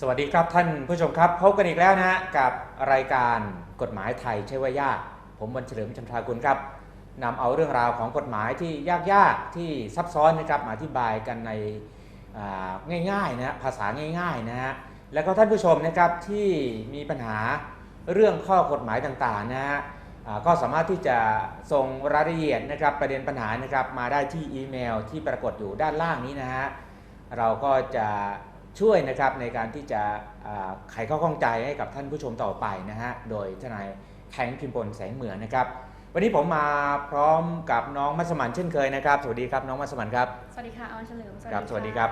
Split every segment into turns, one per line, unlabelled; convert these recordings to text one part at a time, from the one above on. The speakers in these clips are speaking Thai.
สวัสดีครับท่านผู้ชมครับพบกันอีกแล้วนะฮะกับรายการกฎหมายไทยใช่ว่ายาก ผมวันเฉลิมชันทรากุลครับนำเอาเรื่องราวของกฎหมายที่ยากๆที่ซับซ้อนนะครับมาอธิบายกันในง่ายๆนะภาษาง่ายๆนะฮะแล้วก็ท่านผู้ชมนะครับที่มีปัญหาเรื่องข้อกฎหมายต่างๆนะฮะก็สามารถที่จะส่งรายละเอียดนะครับประเด็นปัญหานะครับมาได้ที่อีเมลที่ปรากฏอยู่ด้านล่างนี้นะฮะเราก็จะ ช่วยนะครับในการที่จะอ่าไขข้อข้องใจให้กับท่านผู้ชมต่อไปนะฮะโดยทนายแข็งพิมพลแสงเหมือนนะครับ วันนี้ผมมาพร้อมกับน้องมัสมันเช่นเคยนะครับ สวัสดีครับน้องมัสมันครับ
สวัสดีค่ะออนเฉลิม
ครับสวัสดีะครับ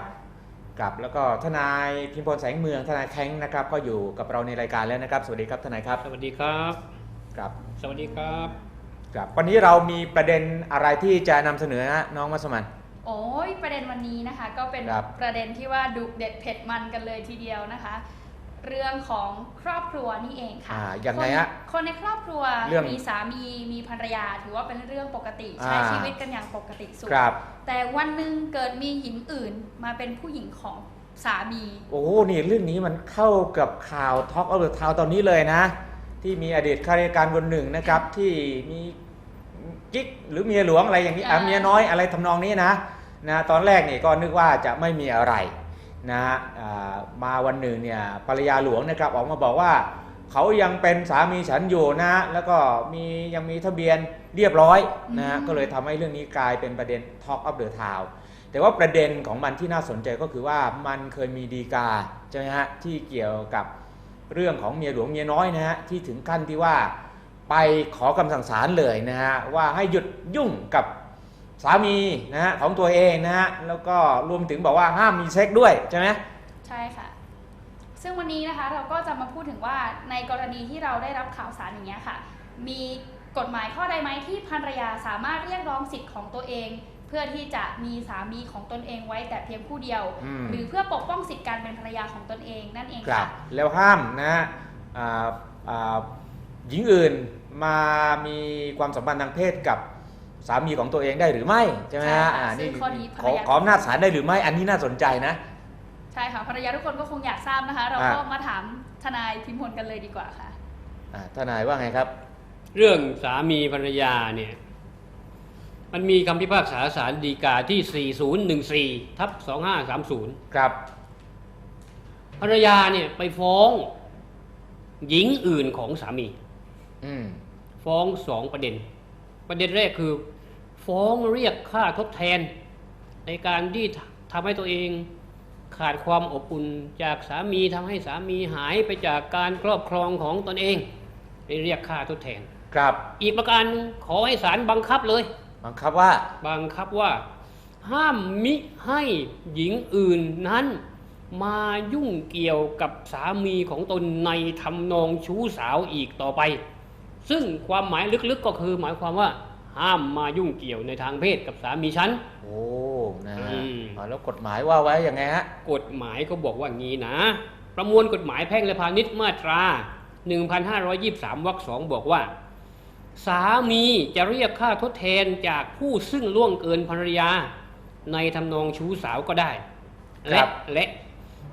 ครับแล้วก็ทนายพิมพลแสงเมืองทนายแข็งนะครับ ก็อยู่กับเราในรายการแล้วนะครับ สวัสดีครับทนายครับ
สวัสดีครับ
ครับ
สวัสดีครับ
ครับวันนี้เรามีประเด็นอะไรที่จะนำเสนอฮะน้องมัสมัน
โอ้ยประเด็นวันนี้นะคะ ก็เป็น
ครับ
ประเด็นที่ว่าดุเด็ดเผ็ดมันกันเลยทีเดียวนะคะ เรื่องของครอบครัวนี่เองค่ะ
อ่ายังไงฮะ
คนคนในครอบครัว
เรื่อง
มีสามีมีภรรยาถือว่าเป็นเรื่องปกติใช้
อ่า
ชีวิตกันอย่างปกติสุข
ครับ
แต่วันหนึ่งเกิดมีหญิงอื่นมาเป็นผู้หญิงของสามี
โอ้โหนี่เรื่องนี้มันเข้ากับข่าวท็อกเอาเดอะทาวตอนนี้เลยนะ ที่มีอดีตข้าราชการคนหนึ่งนะครับ ที่มี กิ๊กหรือเมียหลวงอะไรอย่างนี้อะ
อ่า
เมียน้อยอะไรทำนองนี้นะนะตอนแรกนี่ก็นึกว่าจะไม่มีอะไรนะอ่ามาวันหนึ่งเนี่ยภรรยาหลวงนะครับออกมาบอกว่าเขายังเป็นสามีฉันอยู่นะ แล้วก็มียังมีทะเบียนเรียบร้อยนะฮะ
อืม
ก็เลยทำให้เรื่องนี้กลายเป็นประเด็น Talk of the Town แต่ว่าประเด็นของมันที่น่าสนใจก็คือว่ามันเคยมีดีกาใช่ไหมฮะที่เกี่ยวกับเรื่องของเมียหลวงเมียน้อยนะฮะที่ถึงขั้นที่ว่า ไปขอกำสั่งศาลเลยนะฮะว่าให้หยุดยุ่งกับสามีนะฮะของตัวเองนะฮะแล้วก็รวมถึงบอกว่าห้ามมีเซ็กด้วยใช่ไหม
ใช่ค่ะ ซึ่งวันนี้นะคะเราก็จะมาพูดถึงว่าในกรณีที่เราได้รับข่าวสารอย่างเงี้ยค่ะ มีกฎหมายข้อใดไหมที่ภรรยาสามารถเรียกร้องสิทธิ์ของตัวเอง เพื่อที่จะมีสามีของตนเองไว้แต่เพียงผู้เดียว
อืม
หรือเพื่อปกป้องสิทธิการเป็นภรรยาของตนเองนั่นเอง
ครับ
ค่ะ
แล้วห้ามนะฮะอ่าอ่า หญิงอื่นมามีความสัมพันธ์ทางเพศกับสามีของตัวเองได้หรือไม่ใช่ไหมฮะ
ใช่ค่ะ
อ่า
ซึ่
นี่
งข้อนี้ภร
ข
ร
อยา ขออำนาจศาลได้หรือไม่อันนี้น่าสนใจนะ
ใช่ค่ะภรรยาทุกคนก็คงอยากทราบนะคะ เรา
อ่า
ก็มาถามทนายพิมพลกันเลยดีกว่าค่ะ
อ่าทนายว่าไงครับ
เรื่องสามีภรรยาเนี่ย มันมีคำพิพากษาศาลฎีกาที่ 4014ทับ2530
ครับ
ภรรยาเนี่ยไปฟ้อง หญิงอื่นของสามี
อืม
ฟ้องสองประเด็น ประเด็นแรกคือ ฟ้องเรียกค่าทดแทน ในการที่ทำให้ตัวเองขาดความอบอุ่นจากสามีทำให้สามีหายไปจากการครอบครองของตนเองไปเรียกค่าทดแทน
ครับ
อีกประการหนึ่งขอให้ศาลบังคับเลย
บังคับว่า
บังคับว่า ห้ามมิให้หญิงอื่นนั้นมายุ่งเกี่ยวกับสามีของตนในทำนองชู้สาวอีกต่อไป ซึ่งความหมายลึกๆก็คือหมายความว่าห้ามมายุ่งเกี่ยวในทางเพศกับสามีฉัน
โอ้นะฮะ
อืม
อ่าแล้วกฎหมายว่าไว้ยังไงฮะ
กฎหมายก็บอกว่างี้นะ ประมวลกฎหมายแพ่งและพาณิชย์มาตรา 1523วรรคสองบอกว่า สามีจะเรียกค่าทดแทนจากผู้ซึ่งล่วงเกินภรรยา ในทำนองชู้สาวก็ได้
ครั
และ
บ
และ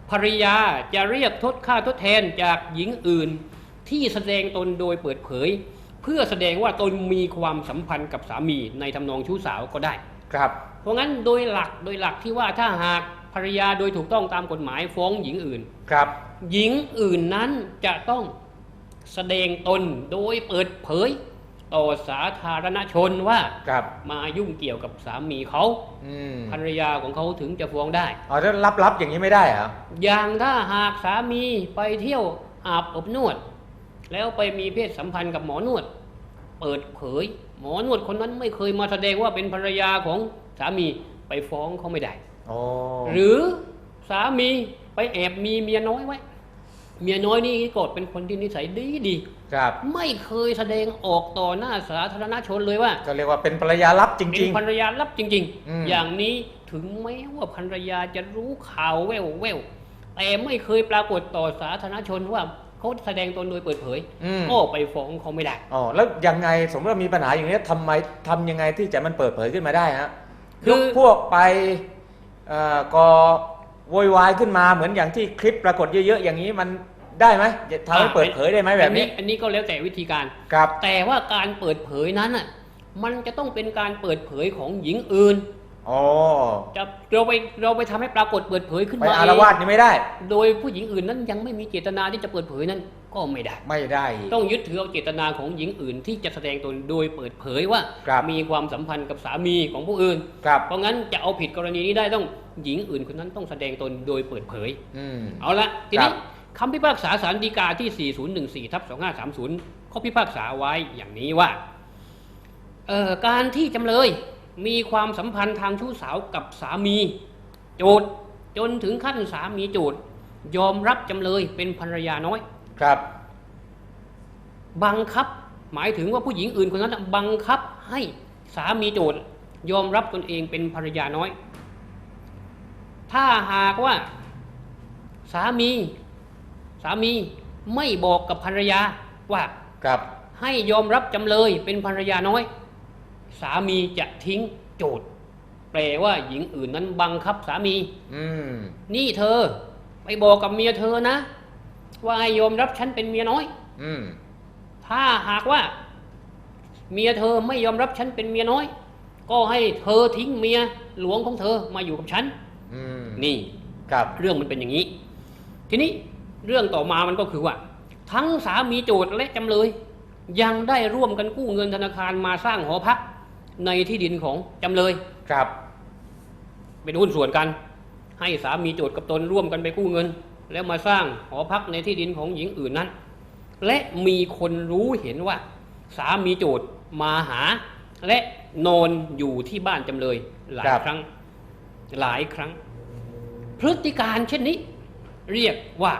ภรรยาจะเรียกทดค่าทดแทนจากหญิงอื่น ที่แสดงตนโดยเปิดเผย เพื่อแสดงว่าตนมีความสัมพันธ์กับสามีในทำนองชู้สาวก็ได้
ครับ
เพราะงั้นโดยหลักโดยหลักที่ว่าถ้าหากภรรยาโดยถูกต้องตามกฎหมายฟ้องหญิงอื่น
ครับ
หญิงอื่นนั้นจะต้องแสดงตนโดยเปิดเผย ต่อสาธารณชนว่า
ครับ
มายุ่งเกี่ยวกับสามีเขา
อืม
ภรรยาของเขาถึงจะฟ้องได้
อ๋อถ้าลับๆอย่างนี้ไม่ได้เหรอ
อย่างถ้าหากสามีไปเที่ยวอาบอบนวด แล้วไปมีเพศสัมพันธ์กับหมอนวด เปิดเผย หมอนวดคนนั้นไม่เคยมาแสดงว่าเป็นภรรยาของสามีไปฟ้องเขาไม่ได้
โอ้
หรือสามีไปแอบมีเมียน้อยไว้ เมียน้อยนี่ก็เป็นคนที่นิสัยดีดี
ครับ
ไม่เคยแสดงออกต่อหน้าสาธารณชนเลยว่า
ก็เรียกว่าเป็นภรรยาลับจ
เป็
ริ
น
ง
ภรรยาลับจริง
อืม
ๆอย่างนี้ถึงแม้ว่าภรรยาจะรู้ข่าวแววแววแต่ไม่เคยปรากฏต่อสาธารณชนว่า เขาแสดงตนโดยเปิดเผย
ๆอืม
ก็ไปฟ้องเขาไม่ได้
อ๋อแล้วยังไงสมมติว่ามีปัญหาอย่างนี้ทำไมทำยังไงที่จะมันเปิดเผยขึ้นมาได้ฮะ
คื
ย
อ
กพวกไปเอ่อก่อโวยวายขึ้นมาเหมือนอย่างที่คลิปปรากฏเยอะๆอย่างนี้มันได้ไหมจะทำให้
อ่า
เปิดเผยได้ไหมแบบนี้
อัอันนี้ก็แล้วแต่วิธีการ
ครับ
แต่ว่าการเปิดเผยนั้นอะมันจะต้องเป็นการเปิดเผยของหญิงอื่น
อ๋อ
จะเราไปเราไปทำให้ปรากฏเปิดเผยขึ้น
ไป
มา
อา
เอ
รงวาสนี่ไม่ได้
โดยผู้หญิงอื่นนั้นยังไม่มีเจตนาที่จะเปิดเผยนั้นก็ไม่ได้
ไม่ได้อีก
ต้องยึดถือเอาเจตนาของหญิงอื่นที่จะแสดงตนโดยเปิดเผยว่า
ครับ
มีความสัมพันธ์กับสามีของผู้อื่น
ครับ
เพราะงั้นจะเอาผิดกรณีนี้ได้ต้องหญิงอื่นคนนั้นต้องแสดงตนโดยเปิดเผย
อืม
เอาละที
ครั
นี้
บ
คำพิพากษาสารดีกาที่ 4014ทับ2530เขาพิพากษาไว้อย่างนี้ว่าเอ่อการที่จำเลย มีความสัมพันธ์ทางชู้สาวกับสามีโจทย์จนถึงขั้นสามีโจทย์ยอมรับจำเลยเป็นภรรยาน้อย
ครับ
บังคับหมายถึงว่าผู้หญิงอื่นคนนั้นน่ะบังคับให้สามีโจทย์ยอมรับตนเองเป็นภรรยาน้อย ถ้าหากว่าสามี สามีไม่บอกกับภรรยาว่า
ครับ
ให้ยอมรับจำเลยเป็นภรรยาน้อย สามีจะทิ้งโจทย์แปลว่าหญิงอื่นนั้นบังคับสามี
อืม
นี่เธอ ไปบอกกับเมียเธอนะ ว่าให้ยอมรับฉันเป็นเมียน้อย
อืม
ถ้าหากว่า เมียเธอไม่ยอมรับฉันเป็นเมียน้อย ก็ให้เธอทิ้งเมียหลวงของเธอมาอยู่กับฉัน
อืม
นี่
ครับ
เรื่องมันเป็นอย่างนี้ ทีนี้เรื่องต่อมามันก็คือว่า ทั้งสามีโจทย์และจำเลย ยังได้ร่วมกันกู้เงินธนาคารมาสร้างหอพัก ในที่ดินของจำเลย
ครับ
เป็นหุ้นส่วนกัน ให้สามีโจทย์กับตนร่วมกันไปกู้เงิน แล้วมาสร้างหอพักในที่ดินของหญิงอื่นนั้น และมีคนรู้เห็นว่า สามีโจทย์มาหา และนอนอยู่ที่บ้านจำเลย หลาย
ครับ
ครั้งหลายครั้ง พฤติการเช่นนี้ เรียกว่า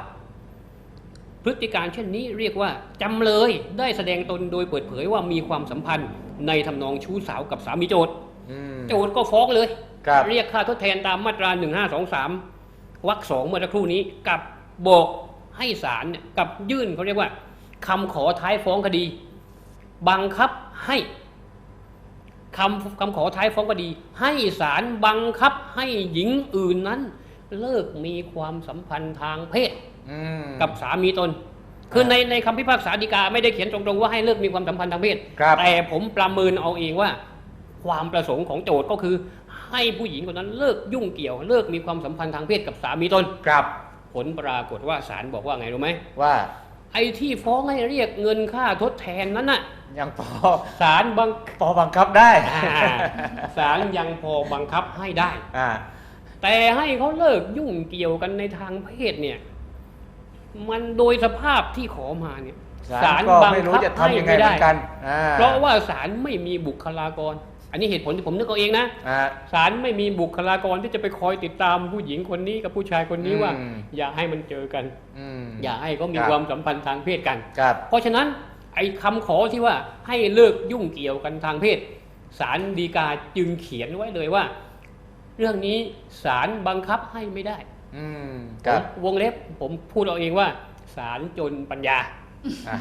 พฤติการเช่นนี้เรียกว่าจำเลยได้แสดงตนโดยเปิดเผยว่ามีความสัมพันธ์ ในทำนองชู้สาวกับสามีโจทย์
อืม
โจทย์ก็ฟ้องเลย
ครับ
เรียกค่าทดแทนตามมาตรา 1523วรรคสองเมื่อสักครู่นี้กับบอกให้ศาลเนี่ยกับยื่นเขาเรียกว่าคำขอท้ายฟ้องคดี บังคับให้คำคำขอท้ายฟ้องคดี ให้ศาลบังคับให้หญิงอื่นนั้น เลิกมีความสัมพันธ์ทางเพศ
อืม
กับสามีตน คือในในคำพิพากษาฎีกาไม่ได้เขียนตรงๆว่าให้เลิกมีความสัมพันธ์ทางเพศ
ครับ
แต่ผมประเมินเอาเองว่า ความประสงค์ของโจทย์ก็คือ ให้ผู้หญิงคนนั้นเลิกยุ่งเกี่ยว เลิกมีความสัมพันธ์ทางเพศกับสามีตน
ครับ
ผลปรากฏว่าศาลบอกว่าไงรู้ไหม
ว่า
ไอ้ที่ฟ้องให้เรียกเงินค่าทดแทนนั้นน่ะ
ยังพอ
ศาลบัง
พอบังคับได้
อ่าศาลยังพอบังคับให้ได้
อ่า
แต่ให้เขาเลิกยุ่งเกี่ยวกันในทางเพศเนี่ย มันโดยสภาพที่ขอมาเนี่ย
ศาลก็ไม่รู้จะทำยังไงเหมือนกันอ่า
เพราะว่าศาลไม่มีบุคลากร อันนี้เหตุผลที่ผมนึกเอาเองนะ
อ่า
ศาลไม่มีบุคลากรที่จะไปคอยติดตามผู้หญิงคนนี้กับผู้ชายคนนี้ว่า
อืม
อย่าให้มันเจอกัน
อืม
อย่าให้เขามี
ครับ
ความสัมพันธ์ทางเพศกัน
ครับ
เพราะฉะนั้นไอ้คำขอที่ว่าให้เลิกยุ่งเกี่ยวกันทางเพศศาลฎีกาจึงเขียนไว้เลยว่า เรื่องนี้ศาลบังคับให้ไม่ได้
อืมครับ
ผมวงเล็บผมพูดเอาเองว่าศาลจนปัญญา
อ่า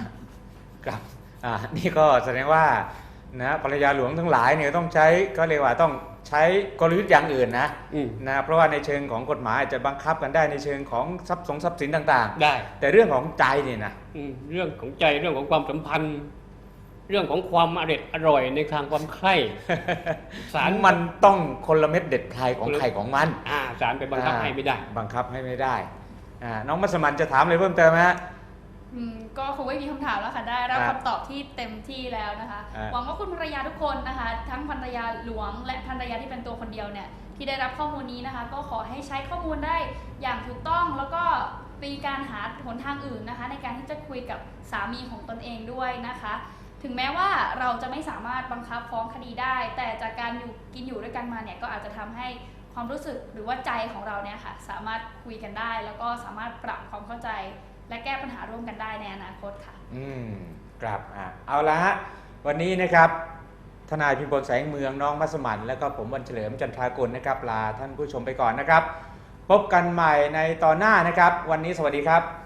ครับอ่านี่ก็แสดงว่านะภรรยาหลวงทั้งหลายเนี่ยต้องใช้ก็เรียกว่าต้องใช้กลยุทธ์อย่างอื่นนะ
อืม
นะเพราะว่าในเชิงของกฎหมายอาจจะบังคับกันได้ในเชิงของทรัพย์สงทรัพย์สินต่าง
ได้
ๆ แต่เรื่องของใจเนี่ยนะ
อืมเรื่องของใจเรื่องของความสัมพันธ์ เรื่องของความอร่อยอร่อยในทางความใคร่ศาล
มันต้องคนละเม็ดเด็ดใครของใครของมัน
อ่าศาลไปบังคับให้ไม่ได้
บังคับให้ไม่ได้อ่าน้องมัสมันจะถามอะไรเพิ่มเติมไหมฮะ
อืมก็คงไม่มีคำถามแล้วค่ะได้รับ
ครับ
คำตอบที่เต็มที่แล้วนะคะ
อ่า
หวังว่าคุณภรรยาทุกคนนะคะ ทั้งภรรยาหลวง และภรรยาที่เป็นตัวคนเดียวเนี่ยที่ได้รับข้อมูลนี้นะคะ ก็ขอให้ใช้ข้อมูลได้อย่างถูกต้องแล้วก็มีการหาหนทางอื่นนะคะ ในการที่จะคุยกับสามีของตนเองด้วยนะคะ ถึงแม้ว่าเราจะไม่สามารถบังคับฟ้องคดีได้ แต่จากการอยู่กินอยู่ด้วยกันมาเนี่ยก็อาจจะทำให้ความรู้สึกหรือว่าใจของเราเนี่ยค่ะสามารถคุยกันได้ แล้วก็สามารถปรับความเข้าใจ และแก้ปัญหาร่วมกันได้ในอนาคตค่ะ
อืมครับอะเอาละฮะวันนี้นะครับทนายพิมพลแสงเมืองน้องมัสมันแล้วก็ผมวันเฉลิมจันทรากุลนะครับลาท่านผู้ชมไปก่อนนะครับ พบกันใหม่ในตอนหน้านะครับ วันนี้สวัสดีครับ